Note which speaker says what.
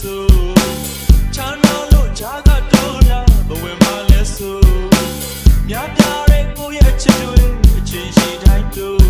Speaker 1: ဆိုချမ်းသာလို့ဂျာကတော်တာဘဝင်မလဲဆိုမြတ်ပြတဲ့ကိုရဲ့ချစ်တွေအချင်းရှိတိုင်းတို့